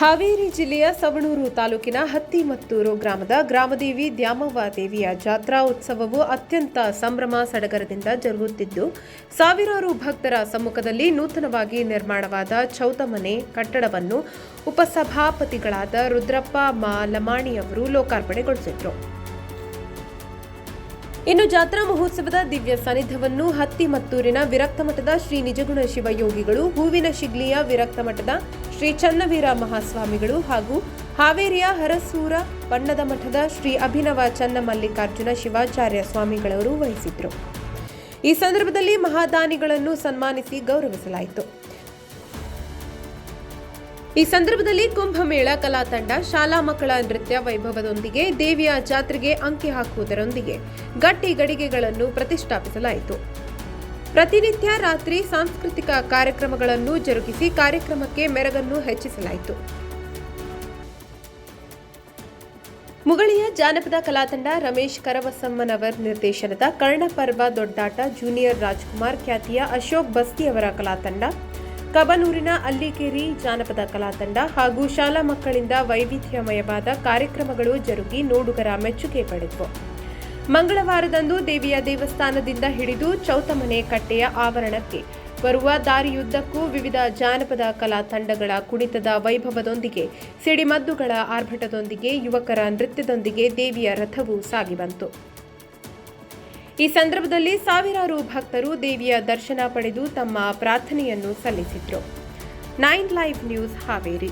ಹಾವೇರಿ ಜಿಲ್ಲೆಯ ಸವಣೂರು ತಾಲೂಕಿನ ಹತ್ತಿಮತ್ತೂರು ಗ್ರಾಮದ ಗ್ರಾಮದೇವಿ ದ್ಯಾಮವ್ವ ದೇವಿಯ ಜಾತ್ರಾ ಉತ್ಸವವು ಅತ್ಯಂತ ಸಂಭ್ರಮ ಸಡಗರದಿಂದ ಜರುಗುತ್ತಿದ್ದು, ಸಾವಿರಾರು ಭಕ್ತರ ಸಮ್ಮುಖದಲ್ಲಿ ನೂತನವಾಗಿ ನಿರ್ಮಾಣವಾದ ಚೌತಮನೆ ಕಟ್ಟಡವನ್ನು ಉಪಸಭಾಪತಿಗಳಾದ ರುದ್ರಪ್ಪ ಮಾ ಲಮಾಣಿಯವರು ಲೋಕಾರ್ಪಣೆಗೊಳಿಸಿದರು. ಇನ್ನು ಜಾತ್ರಾ ಮಹೋತ್ಸವದ ದಿವ್ಯ ಸಾನ್ನಿಧ್ಯವನ್ನು ಹತ್ತಿಮತ್ತೂರಿನ ವಿರಕ್ತ ಮಠದ ಶ್ರೀ ನಿಜಗುಣ ಶಿವಯೋಗಿಗಳು, ಹೂವಿನ ಶಿಗ್ಲಿಯ ವಿರಕ್ತಮಠದ ಶ್ರೀ ಚನ್ನವೀರ ಮಹಾಸ್ವಾಮಿಗಳು ಹಾಗೂ ಹಾವೇರಿಯ ಹರಸೂರ ಬಣ್ಣದ ಮಠದ ಶ್ರೀ ಅಭಿನವ ಚನ್ನಮಲ್ಲಿಕಾರ್ಜುನ ಶಿವಾಚಾರ್ಯ ಸ್ವಾಮಿಗಳವರು ವಹಿಸಿದ್ರು ಈ ಸಂದರ್ಭದಲ್ಲಿ ಮಹಾದಾನಿಗಳನ್ನು ಸನ್ಮಾನಿಸಿ ಗೌರವಿಸಲಾಯಿತು. ಈ ಸಂದರ್ಭದಲ್ಲಿ ಕುಂಭಮೇಳ ಕಲಾ ತಂಡ ಶಾಲಾ ಮಕ್ಕಳ ನೃತ್ಯ ವೈಭವದೊಂದಿಗೆ ದೇವಿಯ ಜಾತ್ರೆಗೆ ಅಂಕಿ ಹಾಕುವುದರೊಂದಿಗೆ ಗಟ್ಟಿ ಗಡಿಗೆಗಳನ್ನು ಪ್ರತಿಷ್ಠಾಪಿಸಲಾಯಿತು. ಪ್ರತಿನಿತ್ಯ ರಾತ್ರಿ ಸಾಂಸ್ಕೃತಿಕ ಕಾರ್ಯಕ್ರಮಗಳನ್ನು ಜರುಗಿಸಿ ಕಾರ್ಯಕ್ರಮಕ್ಕೆ ಮೆರಗನ್ನು ಹೆಚ್ಚಿಸಲಾಯಿತು. ಮುಗಳಿಯ ಜಾನಪದ ಕಲಾತಂಡ ರಮೇಶ್ ಕರವಸಮ್ಮನವರ್ ನಿರ್ದೇಶನದ ಕರ್ಣಪರ್ವ ದೊಡ್ಡಾಟ, ಜೂನಿಯರ್ ರಾಜ್ಕುಮಾರ್ ಖ್ಯಾತಿಯ ಅಶೋಕ್ ಬಸ್ತಿಯವರ ಕಲಾತಂಡ ಕಬನೂರಿನ ಅಲ್ಲಿಕೇರಿ ಜಾನಪದ ಕಲಾತಂಡ ಹಾಗೂ ಶಾಲಾ ಮಕ್ಕಳಿಂದ ವೈವಿಧ್ಯಮಯವಾದ ಕಾರ್ಯಕ್ರಮಗಳು ಜರುಗಿ ನೋಡುಗರ ಮೆಚ್ಚುಗೆ ಪಡೆದವು. ಮಂಗಳವಾರದಂದು ದೇವಿಯ ದೇವಸ್ಥಾನದಿಂದ ಹಿಡಿದು ಚೌತಮನೆ ಕಟ್ಟೆಯ ಆವರಣಕ್ಕೆ ಬರುವ ದಾರಿಯುದ್ದಕ್ಕೂ ವಿವಿಧ ಜಾನಪದ ಕಲಾ ತಂಡಗಳ ಕುಣಿತದ ವೈಭವದೊಂದಿಗೆ, ಸಿಡಿಮದ್ದುಗಳ ಆರ್ಭಟದೊಂದಿಗೆ, ಯುವಕರ ನೃತ್ಯದೊಂದಿಗೆ ದೇವಿಯ ರಥವು ಸಾಗಿಬಂತು ಈ ಸಂದರ್ಭದಲ್ಲಿ ಸಾವಿರಾರು ಭಕ್ತರು ದೇವಿಯ ದರ್ಶನ ಪಡೆದು ತಮ್ಮ ಪ್ರಾರ್ಥನೆಯನ್ನು ಸಲ್ಲಿಸಿದರು. Nine live news Haveri.